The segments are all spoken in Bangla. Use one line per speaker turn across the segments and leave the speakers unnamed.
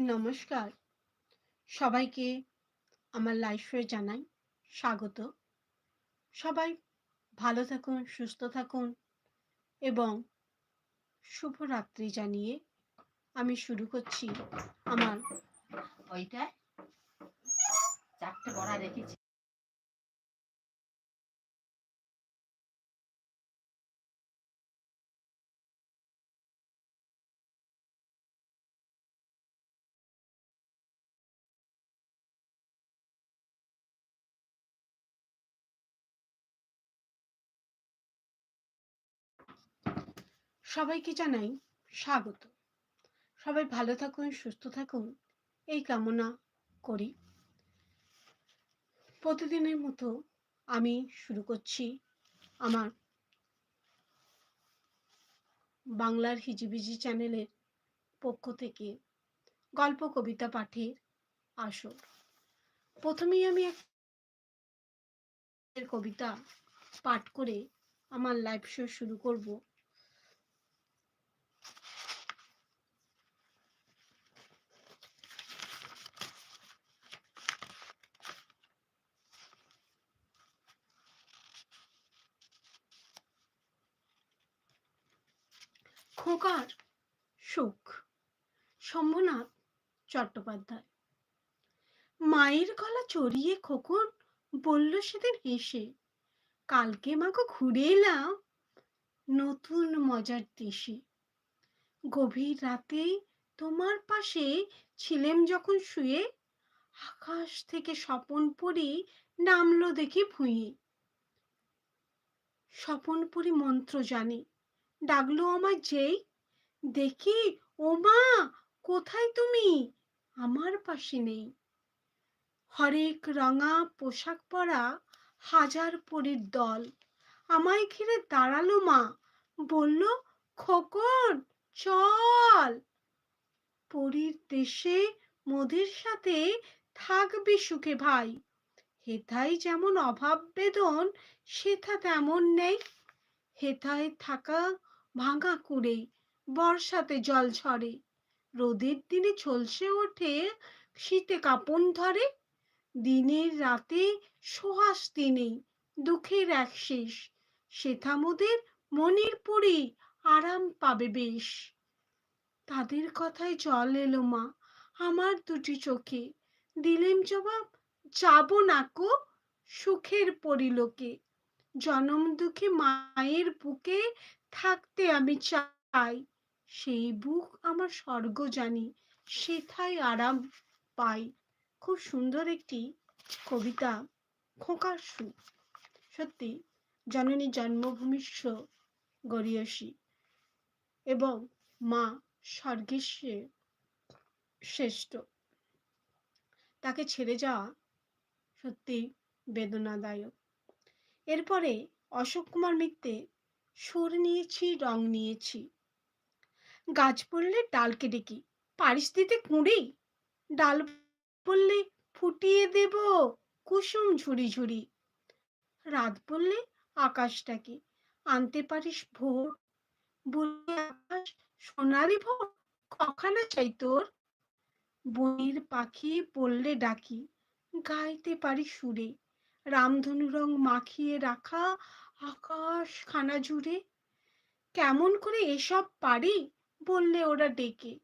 নমস্কার। সবাইকে আমার লাইফে জানাই স্বাগত। সবাই ভালো থাকুন, সুস্থ থাকুন এবং শুভরাত্রি জানিয়ে আমি শুরু করছি আমার।
ওইটা চারটে বড়া রেখেছি।
সবাইকে জানাই স্বাগত। সবাই ভালো থাকুন, সুস্থ থাকুন, এই কামনা করি। প্রতিদিনের মতো আমি শুরু করছি আমার বাংলার হিজিবিজি চ্যানেলের পক্ষ থেকে গল্প, কবিতা, পাঠের আসর। প্রথমেই আমি এক কবিতা পাঠ করে আমার লাইভ শো শুরু করব। খোকার সুখ। শম্ভুনাথ চট্টোপাধ্যায়। মায়ের গলা চড়িয়ে খোকন বলল সেদিন হেসে, কালকে মাকে ঘুরে এলাম নতুন মজার দেশে। গভীর রাতে তোমার পাশে ছিলেম যখন শুয়ে, আকাশ থেকে স্বপন পরি নামলো দেখি ভুঁয়ে স্বপন পরি মন্ত্র জানে, ডাকলো আমার যেই দেখি ও মা কোথায় তুমি? আমার পাশে নেই। হরেক রঙা পোশাক পরা হাজার পরীর দল। আমায় ঘিরে দাঁড়াল মা। বলল, খোকন, চল। পরীর দেশে মোদের সাথে থাকবি সুখে ভাই। হেথায় যেমন অভাব বেদন, সেথা তেমন নেই। হেথায় থাকা ভাঙা কুড়ে বর্ষাতে জল ঝরে। রোদের দিনে ঝলসে ওঠে, শীতে কাপন ধরে। দিনের রাতে সোহাস দিনে দুঃখের এক শেষ। সেথা মোদের মনির পুরি আরাম পাবে বেশ। তাদের কথায় জল এলো মা, আমার দুটি চোখে। দিলেম জবাব, যাব না কো, সুখের পরিলোকে। জনম দুঃখে মায়ের বুকে থাকতে আমি চাই। সেই বুক আমার স্বর্গ জানি, সেথায় আরাম পাই। খুব সুন্দর একটি কবিতা খোকার সুখ সত্যি, জননী জন্মভূমিষ্য গরিয়সী এবং মা স্বর্গেশ্বরে শ্রেষ্ঠ। তাকে ছেড়ে যাওয়া সত্যি বেদনাদায়ক। এরপরে অশোক কুমার মিত্রে সুর নিয়েছি, রং নিয়েছি। গাছ পড়লে ডাল কেটে কি পারিস দিতে কুঁড়ি? ডাল পড়লে ফুটিয়ে দেব কুসুম ঝুড়ি ঝুড়ি। রাত পড়লে আকাশটাকে। আনতে পারিস ভোর। বললে আকাশ, সোনালি ভোর? কখানা চাই তোর? বনির পাখি বললে ডাকি, গাইতে পারি সুরে। রামধনু রং মাখিয়ে রাখা আকাশ খানা জুড়ে। কেমন করে এসব পারি? বললে ওরা ডেকে।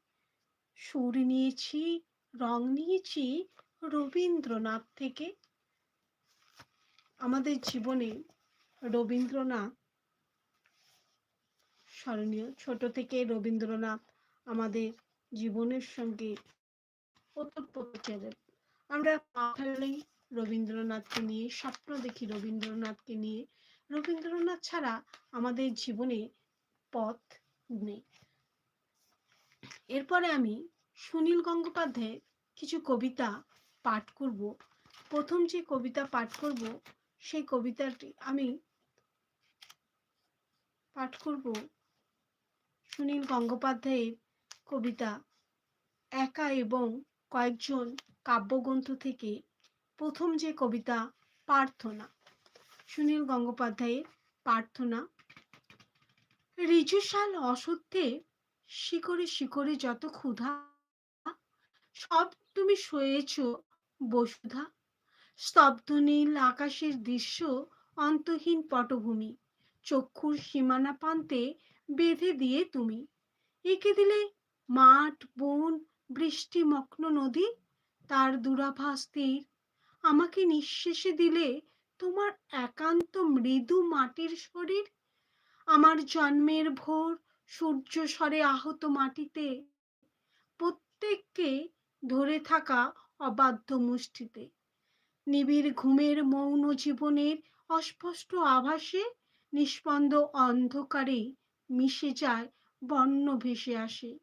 সুর নিয়েছি, রং নিয়েছি রবীন্দ্রনাথ থেকে। আমাদের জীবনে রবীন্দ্রনাথ স্মরণীয়। ছোট থেকে রবীন্দ্রনাথ আমাদের জীবনের সঙ্গে আমরা পাঠালেই রবীন্দ্রনাথকে নিয়ে, স্বপ্ন দেখি রবীন্দ্রনাথকে নিয়ে। রবীন্দ্রনাথ ছাড়া আমাদের জীবনে পথ নেই। এরপরে আমি সুনীল গঙ্গোপাধ্যায়ের কিছু কবিতা পাঠ করব। প্রথম যে কবিতা পাঠ করব, সেই কবিতাটি আমি পাঠ করব সুনীল গঙ্গোপাধ্যায়ের কবিতা, একা এবং কয়েকজন কাব্যগ্রন্থ থেকে প্রথম যে কবিতা, প্রার্থনা। সুনীল গঙ্গোপাধ্যায়ের প্রার্থনা ঋজুশাল অসত্যে শিকড়ে শিকড়ে যত ক্ষুধা, সব তুমি শোয়েছ বসুধা। স্তব্ধ নীল আকাশের দৃশ্য অন্তহীন পটভূমি, চক্ষুর সীমানা প্রান্তে বেঁধে দিয়ে তুমি। এঁকে দিলে মাঠ, বন, বৃষ্টি, মগ্ন নদী, তার দুরাভাস তীর। আমাকে নিঃশেষে দিলে তোমার একান্ত মৃদু মাটির শরীর। আমার জন্মের ভোর সূর্য স্বরে আহত মাটিতে প্রত্যেককে ধরে থাকা অবাধ্য মুষ্টিতে। নিবিড় ঘুমের মৌন জীবনের অস্পষ্ট আভাসে নিষ্পন্দ অন্ধকারে মিশে যায় বর্ণ ভেসে আসে।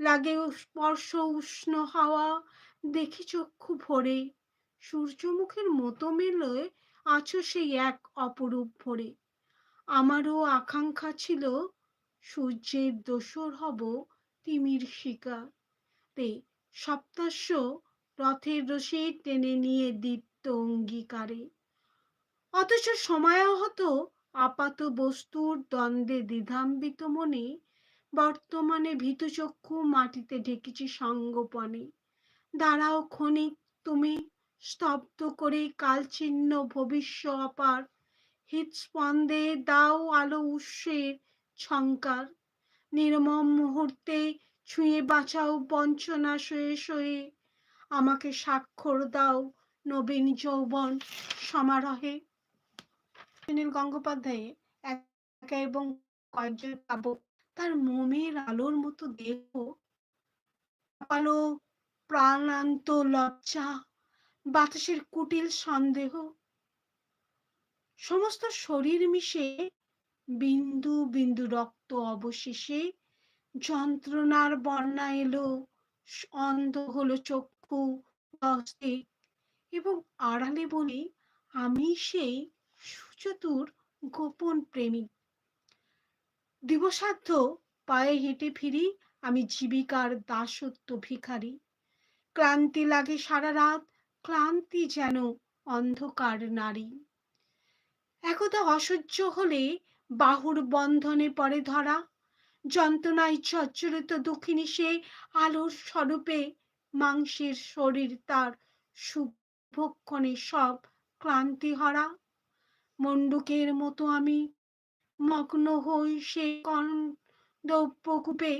লাগে স্পর্শ উষ্ণ হাওয়া, দেখি চক্ষু ভরে। সূর্যমুখের মতো মেলে আছো সেই এক অপরূপ ভরে। আমারও আকাঙ্ক্ষা ছিল সূর্যের দোসর হব তিমির শিকার তে সপ্তাশ্য রথের রশি টেনে নিয়ে দীপ্ত অঙ্গীকারে। অথচ সময়হত আপাত বস্তুর দ্বন্দ্বে দ্বিধাম্বিত মনে বর্তমানে ভীতচক্ষু মাটিতে ঢেকেছি সঙ্গপনে। দাঁড়াও ক্ষণিক, তুমি স্তব্ধ করে কালচিহ্ন ভবিষ্য অপার। হৃৎস্পন্দে দাও আলো উৎসের ছঙ্কার নির্মম মুহূর্তে ছুঁয়ে বাঁচাও বঞ্চনা সয়ে সয়ে আমাকে স্বাক্ষর দাও নবীন যৌবন সমারোহে। সুনীল গঙ্গোপাধ্যায় একা এবং কয়েকজন কাব্য তার মোমের আলোর মতো দেহ। আলো প্রাণান্ত লজ্জা। বাতাসের কুটিল সন্দেহ। সমস্ত শরীর মিশে বিন্দু বিন্দু রক্ত অবশেষে যন্ত্রণার বন্যা এলো অন্ধ হলো চক্ষু এবং আড়ালে বলি, আমি সেই সুচতুর গোপন প্রেমিক দিবসাধ্য পায়ে হেঁটে ফিরি, আমি জীবিকার দাসত্ব ভিখারি। ক্লান্তি লাগে সারা রাত, ক্লান্তি যেন অন্ধকার নারী। একদা অসহ্য হলে বাহুর বন্ধনে পড়ে ধরা। যন্ত্রণায় চচ্চরিত দক্ষিণী সে আলোর স্বরূপে মাংসের শরীর তার শুভক্ষণে সব ক্লান্তি হরা মন্ডুকের মতো আমি মগ্ন হই সে কূপে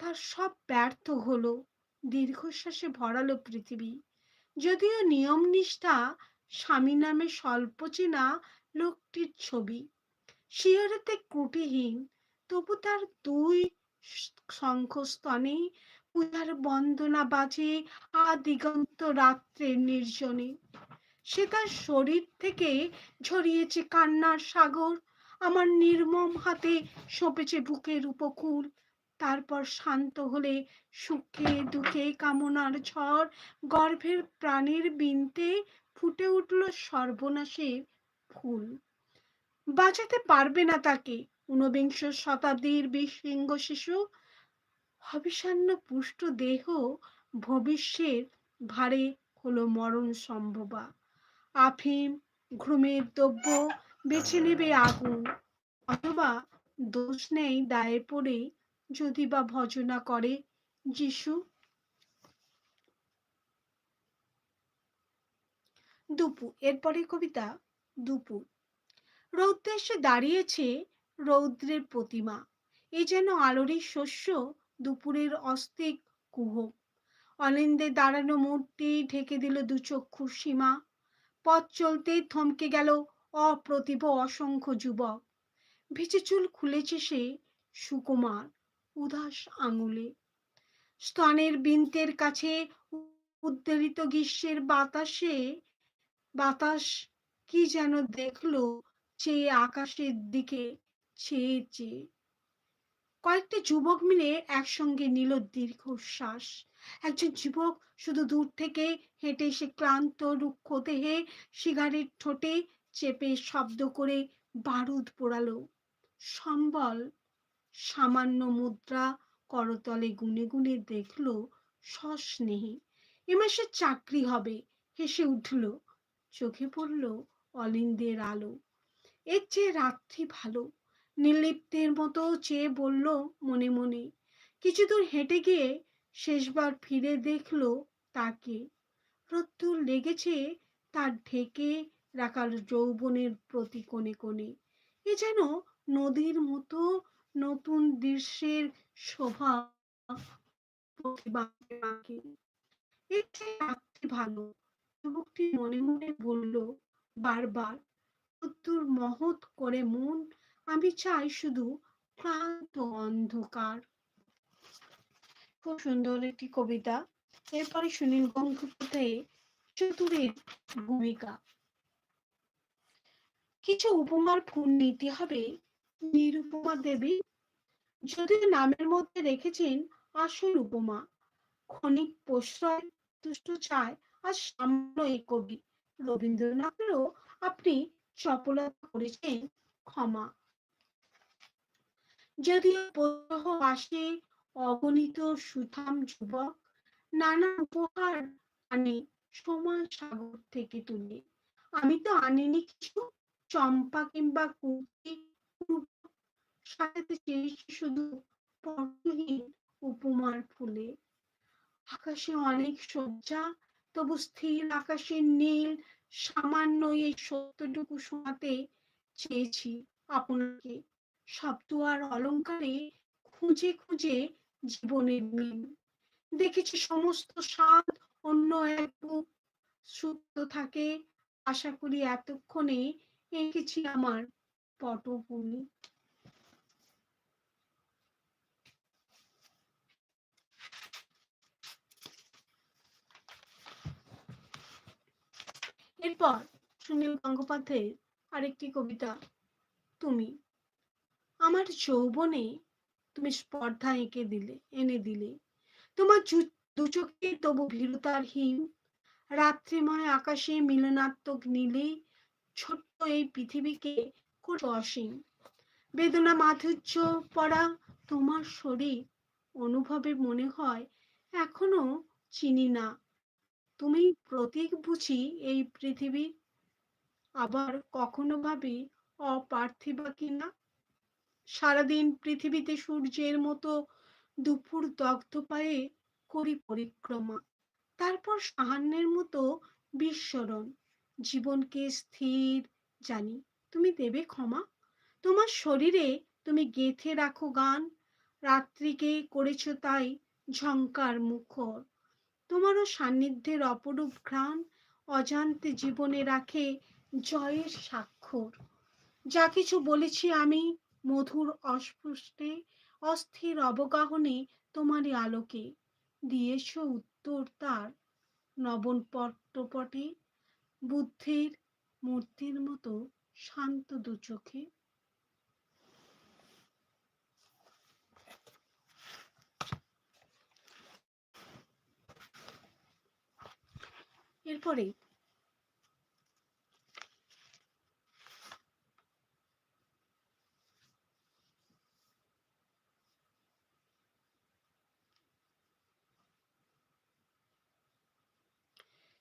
তার সব ব্যর্থ হলো, দীর্ঘশ্বাসে ভরালো পৃথিবী। যদিও নিয়ম নিষ্ঠা স্বামী নামে স্বল্প চেনা লোকটির ছবি। শিয়রেতে ত্রুটিহীন তবু তার দুই শঙ্খস্তনে পূজার বন্দনা বাজে আদিগন্ত রাত্রের নির্জনে। সে তার শরীর থেকে ঝরিয়েছে কান্নার সাগর, আমার নির্মম হাতে সঁপেছে বুকের উপকূল। তারপর শান্ত হলে সুখে দুঃখে কামনার ঝড় গর্ভের প্রাণীর বিনতে ফুটে উঠল সর্বনাশের ফুল। বাঁচাতে পারবে না তাকে। ঊনবিংশ শতাব্দীর বিশৃঙ্গ শিশু হবিষান্ন পুষ্ট দেহ ভবিষ্যের ভারে হলো মরণ সম্ভবা। আফিম ঘুমের দ্রব্য বেছে নেবে আগুন, অথবা দোষ নেই দায়ে পড়ে যদি বা ভজনা করে যিশু। দুপুর এরপরে কবিতা, দুপুর। রৌদ্রে এসে দাঁড়িয়েছে রৌদ্রের প্রতিমা। এ যেন আলোরই শস্য, দুপুরের অস্তিক কুহ। অলিন্দে দাঁড়ানো মূর্তি ঢেকে দিল দুচক্ষুর সীমা। পথ চলতেই থমকে গেল অপ্রতিভ অসংখ্য যুবক। ভিজে চুল খুলেছে সে সুকুমার, উদাস আঙুলে। স্তনের বিন্তের কাছে উদ্বেলিত গ্রীষ্মের বাতাসে, বাতাস কি যেন দেখল চেয়ে আকাশের দিকে চেয়ে চেয়ে কয়েকটি যুবক মিলে একসঙ্গে নিল দীর্ঘশ্বাস। একজন যুবক শুধু দূর থেকে হেঁটে এসে ক্লান্ত রুক্ষ দেহে সিগারেট ঠোঁটে চেপে শব্দ করে বারুদ পোড়ালো। সম্বল, সামান্য মুদ্রা করতলে গুনে গুনে দেখল সস্নেহে। এ মাসে চাকরি হবে, হেসে উঠল। চোখে পড়ল অলিন্দের আলো। এর চেয়ে রাত্রি ভালো। নির্লিপ্তের মতো চেয়ে বলল মনে মনে কিছু দূর হেঁটে গিয়ে শেষবার ফিরে দেখল তাকে। প্রত্যুর লেগেছে তার ঢেকে রাখার যৌবনের প্রতি কোণে কোণে। এ যেন নদীর মতো নতুন দৃশ্যের শোভা ভালো। যুবকটি মনে মনে বলল, বারবার মৃত্যুর মহৎ করে মন, আমি চাই শুধু ক্লান্ত অন্ধকার। খুব সুন্দর একটি কবিতা। এরপরে সুনীল গঙ্গোপাধ্যায়ের চতুরের ভূমিকা। কিছু উপমার ফুল নিতে হবে নিরুপমা দেবী। যদিও নামের মধ্যে রেখেছেন আসল উপমা, ক্ষণিক প্রশ্রয় তুষ্ট চায় আর সামান্য এই কবি রবীন্দ্রনাথেরও আপনি চপলতা করেছেন ক্ষমা। যদিও প্রহ আসে অগণিত সুথাম যুবক নানা উপহার আনে সময় সাগর থেকে তুলে। আমি তো আনিনি কিছু, চম্পা কিংবা কুর্তি সাথে চেয়েছি শুধু পর্বহীন উপমার ফুলে। আকাশে অনেক সজ্জা তবু স্থির আকাশের নীল সামান্য এই সত্যটুকু শোনাতে চেয়েছি আপনাকে। শব্দ আর অলঙ্কারে খুঁজে খুঁজে জীবনের মিল। দেখেছি সমস্ত স্বাদ অন্য এক সুপ্ত থাকে। আশা করি এতক্ষণে এঁকেছি আমার পটভূমি। এরপর সুনীল গঙ্গোপাধ্যায়ের আরেকটি কবিতা, তুমি আমার যৌবনে তুমি স্পর্ধা এঁকে দিলে, এনে দিলে। তোমার দু চোখে তবু ভীরতার হিম। রাত্রিময় আকাশে মিলনাত্মক নীলে ছোট্ট এই পৃথিবীকে অসীম। বেদনা মাধুর্য পড়া তোমার শরীর অনুভবে মনে হয় এখনও চিনি না। তুমি প্রতীক বুঝি এই পৃথিবীর আবার কখনো ভাবি অপার্থিবা কিনা? সারাদিন পৃথিবীতে সূর্যের মতো দুপুর দগ্ধ পায়ে করি পরিক্রমা। তারপর সাহান্যের মতো বিস্মরণ। জীবনকে স্থির জানি, তুমি দেবে ক্ষমা? তোমার শরীরে তুমি গেথে রাখো গান। রাত্রিকে করেছ তাই ঝঙ্কার মুখর। তোমারও সান্নিধ্যের অপরূপ ঘ্রাণ অজান্তে জীবনে রাখে জয়ের স্বাক্ষর। যা কিছু বলেছি আমি মধুর অস্পৃষ্টে, অস্থির অবগাহনে তোমারই আলোকে। দিয়েছ উত্তর তার নবন পট্টপটে, বুদ্ধির মূর্তির মতো শান্ত দু এরপরে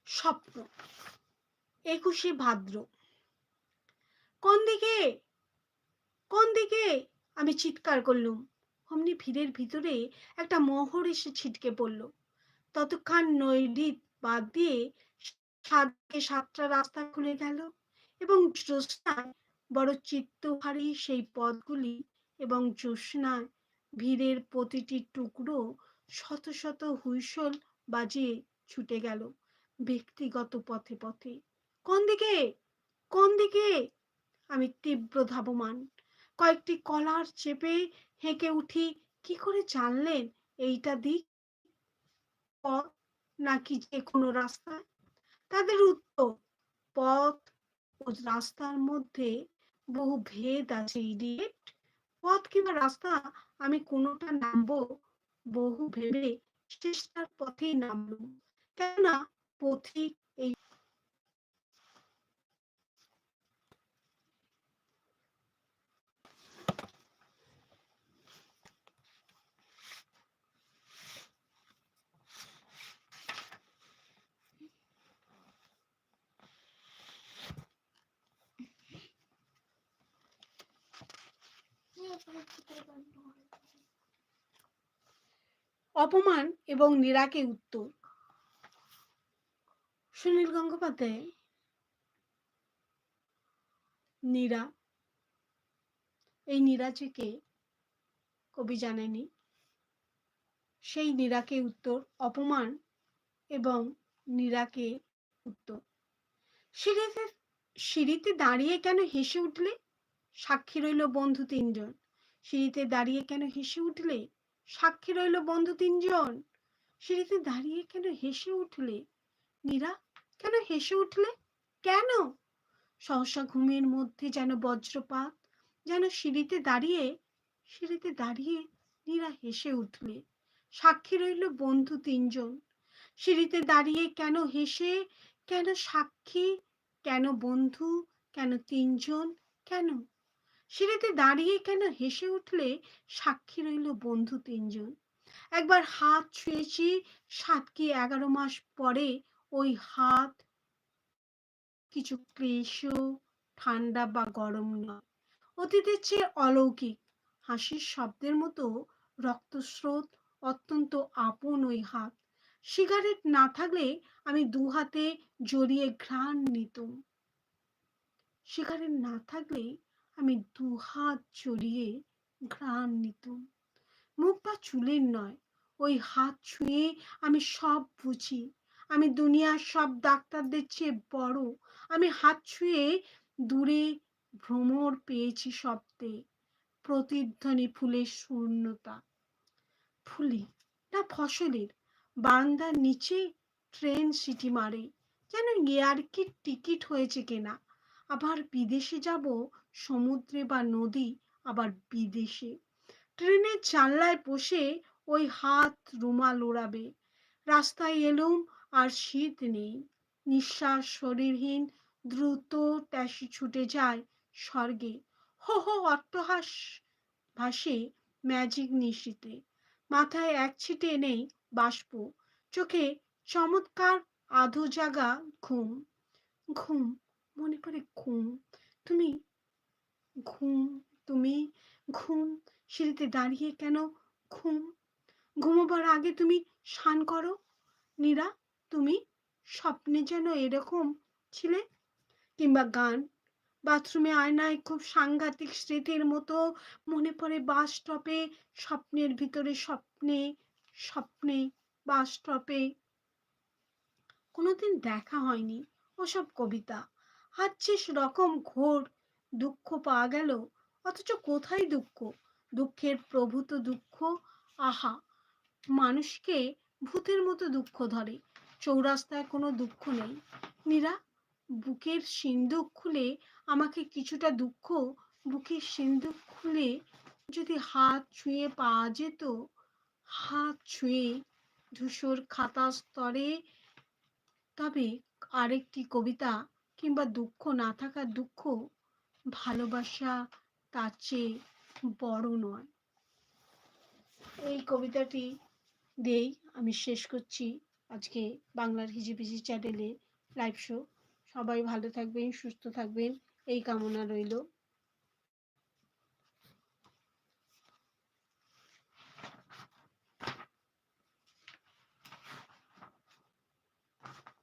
স্বপ্ন, একুশে ভাদ্র। কোন দিকে কোন দিকে? আমি চিৎকার করলুম। অমনি ভিড়ের ভিতরে একটা মোহর এসে ছিটকে পড়ল। ততক্ষণ নৈরিত বাদ দিয়ে সাতকে সাতটা রাস্তা খুলে গেল এবং জ্যোৎস্নায় বড় চিত্তহারী সেই পথগুলি এবং জ্যোৎস্নায় ভিড়ের প্রতিটি টুকরো শত শত হুইসল বাজিয়ে ছুটে গেল ব্যক্তিগত পথে পথে। কোন দিকে? কোন দিকে? আমি তীব্র ধাবমান। কয়েকটি কলার চেপে হেঁকে উঠি, কি করে জানলেন এইটা দিক? নাকি যে কোনো রাস্তায় তাদের উত্তর, পথ ও রাস্তার মধ্যে বহু ভেদ আছে। ইডিয়েট, পথ কিংবা রাস্তা আমি কোনোটা নামবো? বহু ভেবে চেষ্টার পথেই নামলো কেননা পথিক এই অপমান এবং নিরাকে উত্তর। সুনীল গঙ্গোপাধ্যায়, নীরা। এই নীরাজিকে কবি জানেনি সেই নীরাকে উত্তর, অপমান এবং নীরাকে উত্তর। সিঁড়িতে সিঁড়িতে দাঁড়িয়ে কেন হেসে উঠলে? সাক্ষী রইল বন্ধু তিনজন। সিঁড়িতে দাঁড়িয়ে কেন হেসে উঠলে? সাক্ষী রইল বন্ধু তিনজন। সিঁড়িতে দাঁড়িয়ে কেন হেসে উঠলে? নীরা কেন হেসে উঠলে? কেন? সহসা ঘুমের মধ্যে যেন বজ্রপাত, যেন সিঁড়িতে দাঁড়িয়ে সিঁড়িতে দাঁড়িয়ে নীরা হেসে উঠলে। সাক্ষী রইল বন্ধু তিনজন। সিঁড়িতে দাঁড়িয়ে কেন হেসে, কেন সাক্ষী, কেন বন্ধু, কেন তিনজন, কেন সিঁড়িতে দাঁড়িয়ে কেন হেসে উঠলে সাক্ষী রইল বন্ধু তিনজন? একবার হাত ছুঁয়েছি সাত কি এগারো মাস পরে ওই হাত কিছু ক্লেশ ঠান্ডা বা গরম নয়। অতীতের চেয়ে অলৌকিক। হাসির শব্দের মতো রক্তস্রোত, অত্যন্ত আপন ওই হাত। সিগারেট না থাকলে আমি দু হাতে জড়িয়ে ঘ্রাণ নিতুম। সিগারেট না থাকলে আমি দু হাত জড়িয়ে ঘ্রাণ নিতুম। মুখ বা চুলের নয়, ওই হাত ছুঁয়ে আমি সব বুঝি। আমি দুনিয়ার সব ডাক্তারদের চেয়ে বড়। আমি হাত ছুঁয়ে দূরে ভ্রমর পেয়েছি শব্দে। প্রতিধ্বনি ফুলের শূন্যতা। ফুলে না ফসলের, বারান্দার নিচে ট্রেন সিটি মারে। যেন এয়ারকির টিকিট হয়েছে কেনা। আবার বিদেশে যাব সমুদ্রে বা নদী, আবার বিদেশে। ট্রেনের জানলায় বসে ওই হাত রুমাল ওড়াবে। রাস্তায় এলুম আর শীত নেই। নিঃশ্বাস শরীরহীন, দ্রুত ট্যাসি ছুটে যায় স্বর্গে। হো হো, অট্টহাস ভাসে ম্যাজিক নিশিতে। মাথায় এক ছিটে নেই বাষ্প। চোখে চমৎকার আধো জাগা ঘুম। ঘুম, মনে পড়ে ঘুম। তুমি ঘুম, তুমি ঘুম, সিঁড়িতে দাঁড়িয়ে কেন ঘুম? ঘুমোবার আগে তুমি স্নান করো। নীরা, তুমি স্বপ্নে যেন এরকম ছিলে? কিংবা গান? বাথরুমে আয়নায় খুব সাংঘাতিক স্মৃতির মতো মনে পড়ে বাস স্টপে, স্বপ্নের ভিতরে স্বপ্নে স্বপ্নে বাস স্টপে। কোনোদিন দেখা হয়নি ওসব কবিতা। হাচ্ছিস রকম ঘোর দুঃখ পাওয়া গেল? অথচ কোথায় দুঃখ? দুঃখের প্রভূত দুঃখ? আহা! মানুষকে ভূতের মতো দুঃখ ধরে। চৌরাস্তায় কোনো দুঃখ নেই। মীরা, বুকের সিন্দুক খুলে আমাকে কিছুটা দুঃখ, বুকের সিন্দুক খুলে যদি হাত ছুঁয়ে পাওয়া যেত, হাত ছুঁয়ে ধূসর খাতা স্তরে, তবে আরেকটি কবিতা কিংবা দুঃখ না থাকার দুঃখ ভালোবাসা তার চেয়ে বড় নয়। এই কবিতাটি দিয়েই আমি শেষ করছি আজকে বাংলার হিজিবিজি চ্যানেলে লাইভ শো। সবাই ভালো থাকবেন, সুস্থ থাকবেন। এই কামনা রইল।